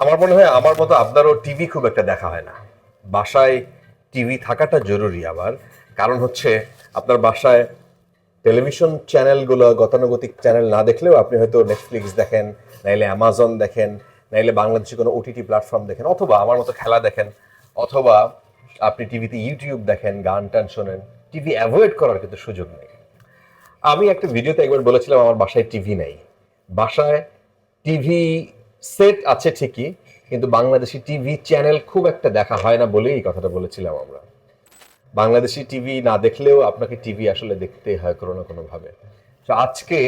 আমার মনে হয় আমার মতো আপনারও টিভি খুব একটা দেখা হয় না। বাসায় টিভি থাকাটা জরুরি আবার। কারণ হচ্ছে আপনার বাসায় টেলিভিশন চ্যানেলগুলো গতানুগতিক চ্যানেল না দেখলেও আপনি হয়তো নেটফ্লিক্স দেখেন, নাইলে অ্যামাজন দেখেন, নাইলে বাংলাদেশি কোনো ওটিটি প্ল্যাটফর্ম দেখেন, অথবা আমার মতো খেলা দেখেন, অথবা আপনি টিভিতে ইউটিউব দেখেন, গান টান শোনেন টিভি অ্যাভয়েড করার কিন্তু সুযোগ নেই। আমি একটা ভিডিওতে একবার বলেছিলাম আমার বাসায় টিভি নেই। বাসায় টিভি সেট আছে ঠিকই, কিন্তু বাংলাদেশি টিভি চ্যানেল খুব একটা দেখা হয় না বলেই এই কথাটা বলেছিলাম আমরা। বাংলাদেশি টিভি না দেখলেও আপনাকে টিভি আসলে দেখতে হয় কোনো না কোনো ভাবে। তো আজকে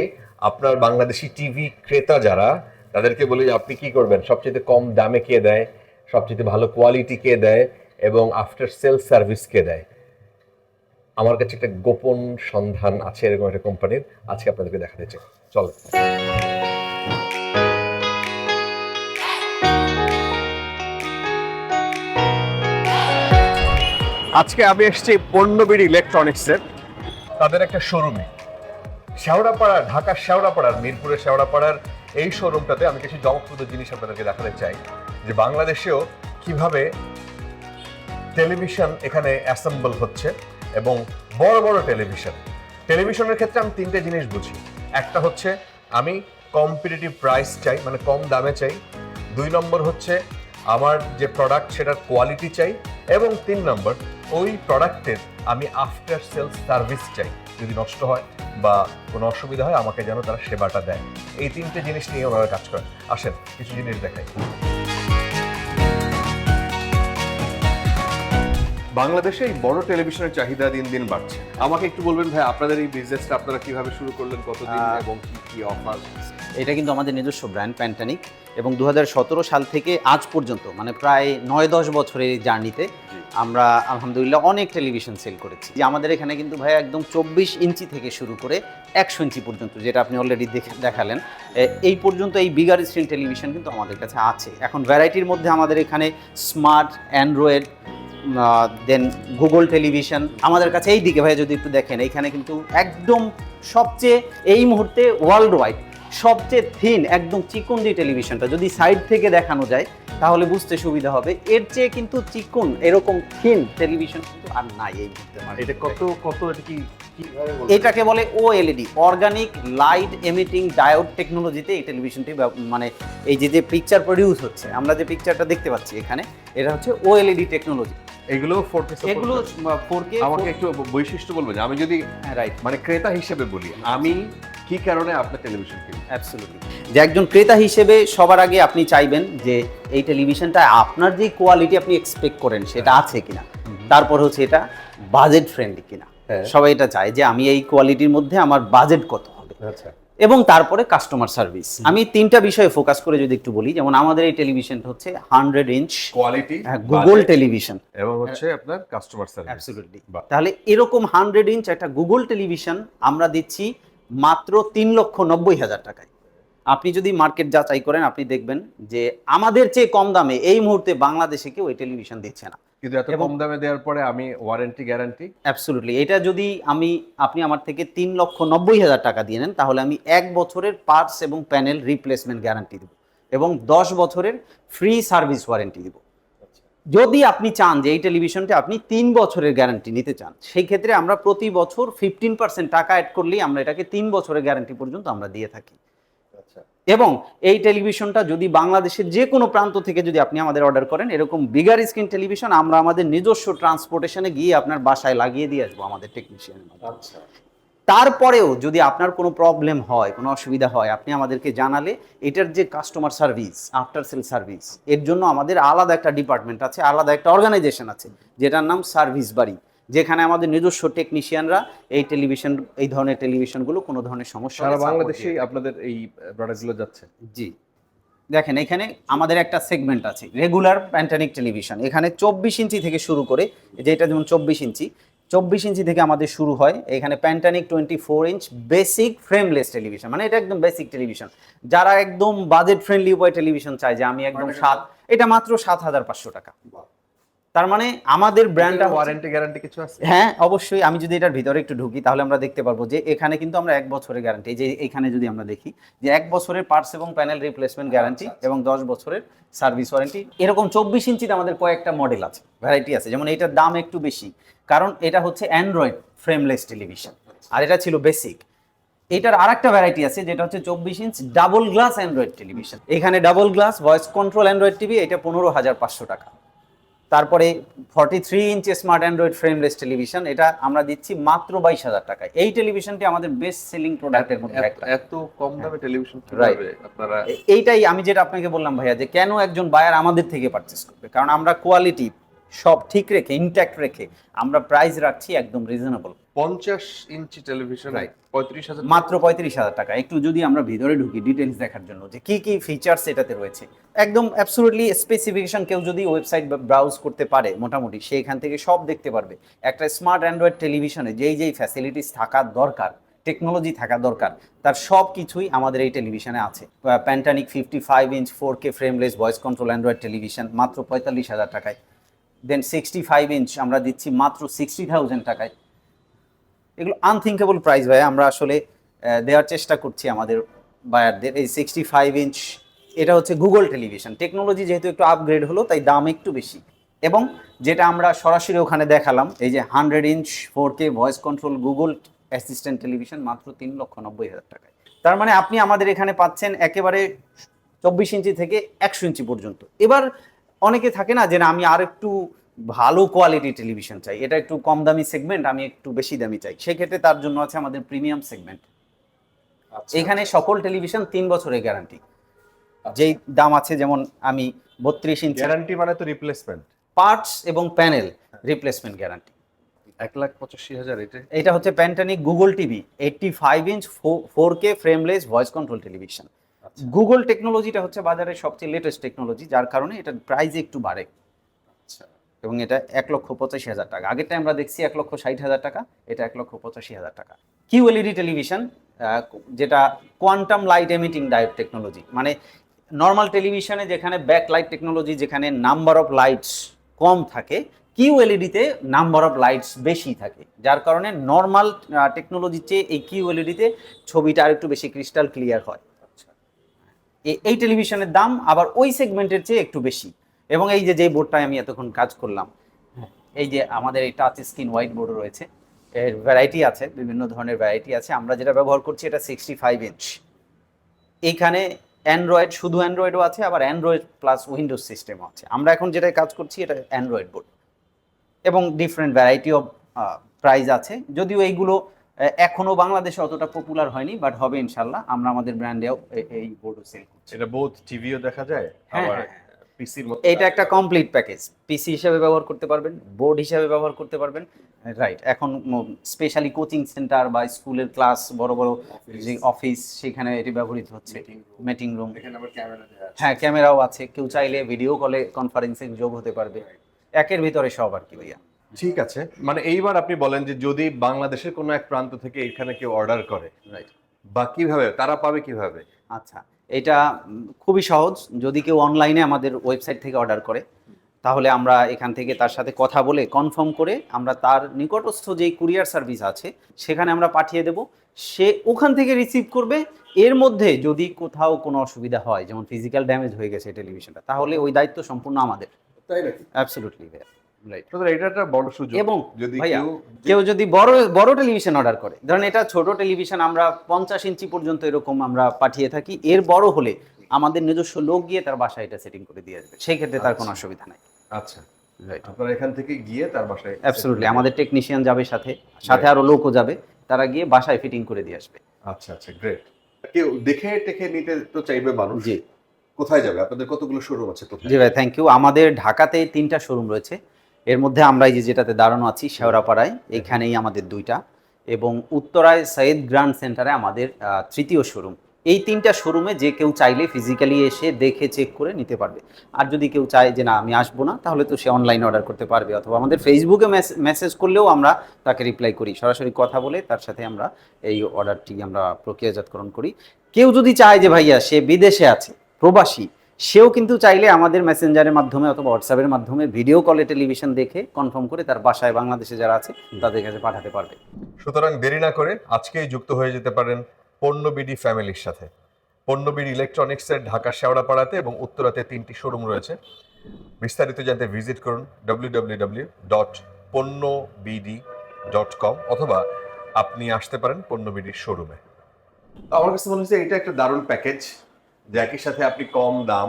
আপনার বাংলাদেশি টিভি ক্রেতা যারা, তাদেরকে বলি আপনি কি করবেন? সবচেয়ে কম দামে কে দেয়? সবচেয়ে ভালো কোয়ালিটি কে দেয়? এবং আফটার সেল সার্ভিস কে দেয়? আমার কাছে একটা গোপন সন্ধান আছে এরকম একটা কোম্পানির, আজকে আপনাদেরকে দেখাতে চাই। চলো আজকে আমি এসেছি পণ্যবিড়ি ইলেকট্রনিক্সের তাদের একটা শোরুমে। শেওড়াপাড়া, ঢাকার শেওড়াপাড়ার, মিরপুরের শেওড়াপাড়ার এই শোরুমটাতে আমি কিছু চমকপ্রদ জিনিস আপনাদেরকে দেখাতে চাই। যে বাংলাদেশেও কীভাবে টেলিভিশন এখানে অ্যাসেম্বল হচ্ছে এবং বড় বড় টেলিভিশন। টেলিভিশনের ক্ষেত্রে আমি তিনটে জিনিস বুঝি। একটা হচ্ছে, আমি কম্পিটিটিভ প্রাইস চাই মানে কম দামে চাই। দুই নম্বর হচ্ছে, আমার যে প্রোডাক্ট সেটার কোয়ালিটি চাই। এবং তিন নম্বর ওই প্রোডাক্টের আমি আফটার সেল সার্ভিস চাই। যদি নষ্ট হয় বা কোনো অসুবিধা হয় আমাকে যেন তারা সেবাটা দেয়। এই তিনটে জিনিস নিয়ে ওনারা কাজ করেন। আসেন কিছু জিনিস দেখাই। বাংলাদেশে এই বড় টেলিভিশনের চাহিদা দিন দিন বাড়ছে। আমাকে একটু বলবেন ভাই আপনাদের এই বিজনেসটা আপনারা কীভাবে শুরু করলেন কতদিন এবং কি কি অফার এটা কিন্তু আমাদের নিজস্ব ব্র্যান্ড প্যান্টানিক এবং দু হাজার সতেরো সাল থেকে আজ পর্যন্ত মানে প্রায় নয় দশ বছরের এই জার্নিতে আমরা আলহামদুলিল্লাহ অনেক টেলিভিশন সেল করেছি। যে আমাদের এখানে কিন্তু ভাই একদম চব্বিশ ইঞ্চি থেকে শুরু করে একশো ইঞ্চি পর্যন্ত যেটা আপনি অলরেডি দেখে দেখালেন এই পর্যন্ত এই বিগার স্ক্রিন টেলিভিশন কিন্তু আমাদের কাছে আছে। এখন ভ্যারাইটির মধ্যে আমাদের এখানে smart Android then Google television আমাদের কাছে এই দিকে ভাই যদি একটু দেখেন এইখানে কিন্তু একদম সবচেয়ে এই মুহূর্তে ওয়ার্ল্ড ওয়াইড সবচেয়ে থিন একদম চিকন যে টেলিভিশনটা যদি সাইড থেকে দেখানো যায় তাহলে বুঝতে সুবিধা হবে। এর চেয়ে কিন্তু চিকন এরকম থিন টেলিভিশন কিন্তু আর নাই এই মুহূর্তে এটা কত কত এটা কি এটাকে বলে OLED organic light emitting diode টেকনোলজিতে এই টেলিভিশনটি মানে এই যে যে পিকচার প্রডিউস হচ্ছে আমরা যে পিকচারটা দেখতে পাচ্ছি এখানে এটা হচ্ছে ওএলইডি টেকনোলজি এগুলো 4K এগুলো? ফোর কে আমাকে একটু বৈশিষ্ট্য বলবেন আমি যদি রাইট মানে ক্রেতা হিসেবে বলি আমি কি কারণে আপনার টেলিভিশন কিনি অ্যাবসলিউটলি যে একজন ক্রেতা হিসেবে সবার আগে আপনি চাইবেন যে এই টেলিভিশনটা আপনার যে কোয়ালিটি আপনি এক্সপেক্ট করেন সেটা আছে কিনা। তারপর হচ্ছে এটা বাজেট ফ্রেন্ডলি কিনা। হ্যাঁ। সবাই এটা চায় যে আমি এই কোয়ালিটির মধ্যে আমার বাজেট কত হবে। আচ্ছা। এবং তারপরে কাস্টমার সার্ভিস আমি তিনটা বিষয়ে ফোকাস করে যদি একটু বলি যেমন আমাদের এই টেলিভিশন হচ্ছে hundred inch quality Google television এবং হচ্ছে আপনার কাস্টমার সার্ভিস তাহলে এরকম হান্ড্রেড ইঞ্চ একটা গুগল টেলিভিশন আমরা দিচ্ছি মাত্র তিন লক্ষ নব্বই হাজার টাকায়। আপনি যদি মার্কেট যাচাই করেন আপনি দেখবেন যে আমাদের চেয়ে কম দামে এই মুহূর্তে বাংলাদেশে কেউ এই টেলিভিশন দিচ্ছে না। কিন্তু এত কম দামে দেওয়ার পরে আমি ওয়ারেন্টি গ্যারান্টি অ্যাবসলুটলি এটা যদি আমি আপনি আমার থেকে তিন লক্ষ নব্বই হাজার টাকা দিয়ে নেন তাহলে আমি এক বছরের পার্টস এবং প্যানেল রিপ্লেসমেন্ট গ্যারান্টি দেবো এবং দশ বছরের ফ্রি সার্ভিস ওয়ারেন্টি দেবো। যদি আপনি চান যে এই টেলিভিশনটা আপনি তিন বছরের গ্যারান্টি নিতে চান সেই ক্ষেত্রে আমরা প্রতি বছর ফিফটিন পার্সেন্ট টাকা অ্যাড করলেই আমরা এটাকে তিন বছরের গ্যারান্টি পর্যন্ত আমরা দিয়ে থাকি। আচ্ছা। এবং এই টেলিভিশনটা যদি বাংলাদেশের যে কোনো প্রান্ত থেকে যদি আপনি আমাদের অর্ডার করেন এরকম বিগার স্ক্রিন টেলিভিশন আমরা আমাদের নিজস্ব ট্রান্সপোর্টেশনে গিয়ে আপনার বাসায় লাগিয়ে দিয়ে আসব আমাদের টেকনিশিয়ানের আচ্ছা। তারপরেও যদি আপনার কোনো প্রবলেম হয় কোনো অসুবিধা হয় আপনি আমাদেরকে জানালে এটার যে customer service after sale service এর জন্য আমাদের আলাদা একটা ডিপার্টমেন্ট আছে আলাদা একটা অর্গানাইজেশন আছে যেটার নাম সার্ভিস বাড়ি যেখানে আমাদের নিজস্ব টেকনিশিয়ানরা এই টেলিভিশন এই ধরনের টেলিভিশনগুলো কোনো ধরনের সমস্যা সারা বাংলাদেশে আপনাদের এই প্রোডাক্টগুলো যাচ্ছে। জি। দেখেন এখানে আমাদের একটা সেগমেন্ট আছে রেগুলার প্যান্টানিক টেলিভিশন এখানে চব্বিশ ইঞ্চি থেকে শুরু করে যেটা যেমন চব্বিশ ইঞ্চি চব্বিশ ইঞ্চি থেকে আমাদের শুরু হয়। এখানে প্যান্টানিক twenty four inch basic frameless television মানে এটা একদম বেসিক টেলিভিশন যারা একদম বাজেট ফ্রেন্ডলি উপায় টেলিভিশন চায় যে আমি একদম সাত এটা মাত্র সাত হাজার পাঁচশো টাকা। তার মানে আমাদের ব্র্যান্ডটা ওয়ারেন্টি গ্যারান্টি কিছু আছে? হ্যাঁ অবশ্যই। আমি যদি এটার ভিতরে একটু ঢুকি তাহলে আমরা দেখতে পারব যে এখানে কিন্তু আমরা এক বছরের গ্যারান্টি যে এখানে যদি আমরা দেখি যে এক বছরের পার্টস এবং প্যানেল রিপ্লেসমেন্ট গ্যারান্টি এবং দশ বছরের সার্ভিস ওয়ারেন্টি এরকম চব্বিশ ইঞ্চিতে আমাদের কয়েকটা মডেল আছে ভ্যারাইটি আছে। যেমন এটার দাম একটু বেশি কারণ এটা হচ্ছে অ্যান্ড্রয়েড ফ্রেমলেস টেলিভিশন আর এটা ছিল বেসিক এটার আরেকটা ভ্যারাইটি আছে যেটা হচ্ছে চব্বিশ inch double glass Android television এখানে double glass voice control Android TV এটা পনেরো হাজার পাঁচশো টাকা। তারপরে forty three inch smart Android frameless television এটা আমরা দিচ্ছি মাত্র বাইশ হাজার টাকায়। এই টেলিভিশনটি আমাদের বেস্ট সেলিং প্রোডাক্টের মধ্যে একটা। এত কম দামে টেলিভিশন Right. আপনারা এইটাই আমি যেটা আপনাকে বললাম ভাইয়া যে কেন একজন বায়ার আমাদের থেকে পারচেস করবে? কারণ আমরা কোয়ালিটি সব ঠিক রেখে ইনট্যাক্ট রেখে আমরা প্রাইস রাখছি একদম রিজনেবল পঞ্চাশ ইঞ্চি টেলিভিশন পঁয়ত্রিশ হাজার মাত্র পঁয়ত্রিশ হাজার টাকা। একটু যদি আমরা ভিতরে ঢুকি ডিটেলস দেখার জন্য যে কি কি ফিচার্স এটাতে রয়েছে। একদম অ্যাবসুলুটলি স্পেসিফিকেশন কেউ যদি ওয়েবসাইট ব্রাউজ করতে পারে মোটামুটি সেইখান থেকে সব দেখতে পারবে। একটা স্মার্ট অ্যান্ড্রয়েড টেলিভিশনে যেই যেই ফ্যাসিলিটিস থাকার দরকার টেকনোলজি থাকা দরকার তার সব কিছুই আমাদের এই টেলিভিশনে আছে। প্যান্টানিক fifty five inch four K frameless voice control Android television মাত্র পঁয়তাল্লিশ হাজার টাকায়। দেন সিক্সটি ফাইভ ইঞ্চ আমরা দিচ্ছি মাত্র সিক্সটি থাউজেন্ড টাকায়। এগুলো আনথিঙ্কেবল প্রাইস ভাই আমরা আসলে দেওয়ার চেষ্টা করছি আমাদের বায়ারদের এই সিক্সটি ফাইভ ইঞ্চ এটা হচ্ছে গুগল টেলিভিশন টেকনোলজি যেহেতু একটু আপগ্রেড হলো, তাই দাম একটু বেশি। এবং যেটা আমরা সরাসরি ওখানে দেখালাম, এই যে hundred inch four K voice control Google assistant television মাত্র তিন লক্ষ নব্বই হাজার টাকায়। তার মানে আপনি আমাদের এখানে পাচ্ছেন একেবারে চব্বিশ ইঞ্চি থেকে একশো ইঞ্চি পর্যন্ত। এবার অনেকে থাকে না যে না, আমি আর একটু ভালো কোয়ালিটি টেলিভিশন চাই। এটা একটু কম দামি সেগমেন্ট আমি একটু বেশি দামি চাই। সেক্ষেত্রে তার জন্য আছে আমাদের প্রিমিয়াম সেগমেন্ট এখানে সকল টেলিভিশন তিন বছরের গ্যারান্টি যেই দাম আছে যেমন আমি বত্রিশ ইঞ্চি গ্যারান্টি মানে তো রিপ্লেসমেন্ট পার্টস এবং প্যানেল রিপ্লেসমেন্ট গ্যারান্টি এক লাখ পঁচাশি হাজার এটা? এটা হচ্ছে প্যান্টানিক Google TV eighty five inch four K frameless voice control television Google টেকনোলজিটা হচ্ছে বাজারের সবচেয়ে লেটেস্ট টেকনোলজি যার কারণে এটার প্রাইস একটু বাড়ে। আচ্ছা। এবং এটা এক লক্ষ পঁচাশি হাজার টাকা। আগেরটা আমরা দেখছি এক লক্ষ ষাট হাজার টাকা, এটা এক লক্ষ পঁচাশি হাজার টাকা। কিউ এলইডি টেলিভিশন যেটা quantum light emitting diode technology মানে নর্মাল টেলিভিশনে যেখানে ব্যাক লাইট টেকনোলজি, যেখানে নাম্বার অফ লাইটস কম থাকে কিউ এলইডিতে নাম্বার অফ লাইটস বেশি থাকে, যার কারণে নর্মাল টেকনোলজির চেয়ে এই কিউ এলইডিতে ছবিটা আরেকটু বেশি ক্রিস্টাল ক্লিয়ার হয়। এই টেলিভিশনের দাম আবার ওই সেগমেন্টের চেয়ে একটু বেশি। এবং এই যে যেই বোর্ডটায় আমি এতক্ষণ কাজ করলাম এই যে আমাদের এই টাচ স্ক্রিন হোয়াইট বোর্ড রয়েছে এর ভ্যারাইটি আছে বিভিন্ন ধরনের ভ্যারাইটি আছে। আমরা যেটা ব্যবহার করছি এটা সিক্সটি ফাইভ ইঞ্চ এইখানে অ্যান্ড্রয়েড শুধু অ্যান্ড্রয়েডও আছে আবার অ্যান্ড্রয়েড প্লাস উইন্ডোজ সিস্টেমও আছে। আমরা এখন যেটা কাজ করছি এটা অ্যান্ড্রয়েড বোর্ড এবং ডিফারেন্ট ভ্যারাইটি অফ প্রাইজ আছে। যদিও এইগুলো আহ, এখনও বাংলাদেশে অতটা পপুলার হয়নি বাট হবে ইনশাল্লাহ। আমরা আমাদের ব্র্যান্ডেও এই বোর্ডও সেল করছি। এটা বহুত টিভিও দেখা যায় হ্যাঁ, আবার হ্যাঁ, পিসির মতো এটা একটা কমপ্লিট প্যাকেজ পিসি হিসাবে ব্যবহার করতে পারবেন বোর্ড হিসাবে ব্যবহার করতে পারবেন। রাইট এখন স্পেশালি কোচিং সেন্টার বা স্কুলের ক্লাস বড় বড় যে অফিস সেখানে এটি ব্যবহৃত হচ্ছে। মিটিং রুম এখানে আবার ক্যামেরা দেওয়া আছে। হ্যাঁ ক্যামেরাও আছে। কেউ চাইলে ভিডিও কলে কনফারেন্সিং যোগ হতে পারবে। একের ভিতরে সব আর কি ভাইয়া। ঠিক আছে। মানে এইবার আপনি বলেন যে যদি বাংলাদেশের কোনো এক প্রান্ত থেকে এখানে কেউ অর্ডার করে রাইট বা কীভাবে? তারা পাবে কীভাবে? আচ্ছা। এটা খুবই সহজ। যদি কেউ অনলাইনে আমাদের ওয়েবসাইট থেকে অর্ডার করে তাহলে আমরা এখান থেকে তার সাথে কথা বলে কনফার্ম করে আমরা তার নিকটস্থ যেই কুরিয়ার সার্ভিস আছে সেখানে আমরা পাঠিয়ে দেব। সে ওখান থেকে রিসিভ করবে। এর মধ্যে যদি কোথাও কোনো অসুবিধা হয় যেমন ফিজিক্যাল ড্যামেজ হয়ে গেছে টেলিভিশনটা তাহলে ওই দায়িত্ব সম্পূর্ণ আমাদের। তাই নাকি? অ্যাবসলুটলি রাইট এটা একটা বড় সুযোগ। এবং যদি কেউ যদি বড় বড় টেলিভিশন অর্ডার করে ধরেন এটা ছোট টেলিভিশন আমরা পঞ্চাশ ইঞ্চি পর্যন্ত এরকম আমরা পাঠিয়ে থাকি এর বড় হলে আমাদের নিজস্ব লোক গিয়ে তার বাসায় এটা সেটিং করে দিয়ে আসবে। সেই ক্ষেত্রে তার কোনো অসুবিধা নাই। আচ্ছা। রাইট আপনারা এখান থেকে গিয়ে তার বাসায় অ্যাবসলুটলি আমাদের টেকনিশিয়ান যাবে সাথে সাথে আরও লোকও যাবে তারা গিয়ে বাসায় ফিটিং করে দিয়ে আসবে। আচ্ছা আচ্ছা গ্রেট কেউ দেখে টেকে নিতে তো চাইবে মানুষ। জি। কোথায় যাবে? আপনাদের কতগুলো শোরুম আছে জি ভাই থ্যাংক ইউ আমাদের ঢাকাতে তিনটা শোরুম রয়েছে। এর মধ্যে আমরা এই যে যেটাতে দাঁড়ানো আছি, শেওড়াপাড়ায় এখানেই আমাদের দুইটা এবং উত্তরায় সৈয়দ গ্র্যান্ড সেন্টারে আমাদের তৃতীয় শোরুম। এই তিনটা শোরুমে যে কেউ চাইলে ফিজিক্যালি এসে দেখে চেক করে নিতে পারবে। আর যদি কেউ চায় যে না, আমি আসব না, তাহলে তো সে অনলাইনে অর্ডার করতে পারবে অথবা আমাদের ফেসবুকে মেসেজ করলেও আমরা তাকে রিপ্লাই করি। সরাসরি কথা বলে তার সাথে আমরা এই অর্ডারটি আমরা প্রক্রিয়াজাতকরণ করি। কেউ যদি চায় যে ভাইয়া সে বিদেশে আছে, প্রবাসী সেও কিন্তু চাইলে আমাদের মেসেঞ্জারের মাধ্যমে অথবা হোয়াটসঅ্যাপের মাধ্যমে ভিডিও কলে টেলিভিশন দেখে কনফার্ম করে তার বাসায় বাংলাদেশে যারা আছে তাদের কাছে পাঠাতে পারবে। সুতরাং দেরি না করে আজকেই যুক্ত হয়ে যেতে পারেন পণ্যবিডি ফ্যামিলির সাথে। পণ্যবিডি ইলেকট্রনিক্সের ঢাকা শেওড়াপাড়াতে এবং উত্তরাতে তিনটি শোরুম রয়েছে। বিস্তারিত জানতে ভিজিট করুন ডাব্লিউ ডাব্লিউ ডাব্লিউ ডট পণ্যবিডি ডট কম অথবা আপনি আসতে পারেন পণ্যবিডির শোরুমে আমার কাছে মনে হচ্ছে এটা একটা দারুণ প্যাকেজ যে একই সাথে আপনি কম দাম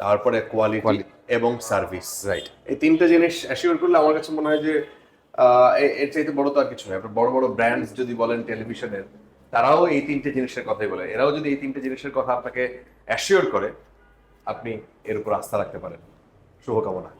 তারপরে কোয়ালিটি এবং সার্ভিস রাইট এই তিনটা জিনিস অ্যাসিওর করলে আমার কাছে মনে হয় যে এর চাইতে বড় তো আর কিছু নয় আপনার বড় বড় ব্র্যান্ডস যদি বলেন টেলিভিশনের তারাও এই তিনটে জিনিসের কথাই বলে। এরাও যদি এই তিনটে জিনিসের কথা আপনাকে অ্যাসিওর করে আপনি এর উপর আস্থা রাখতে পারেন। শুভকামনা।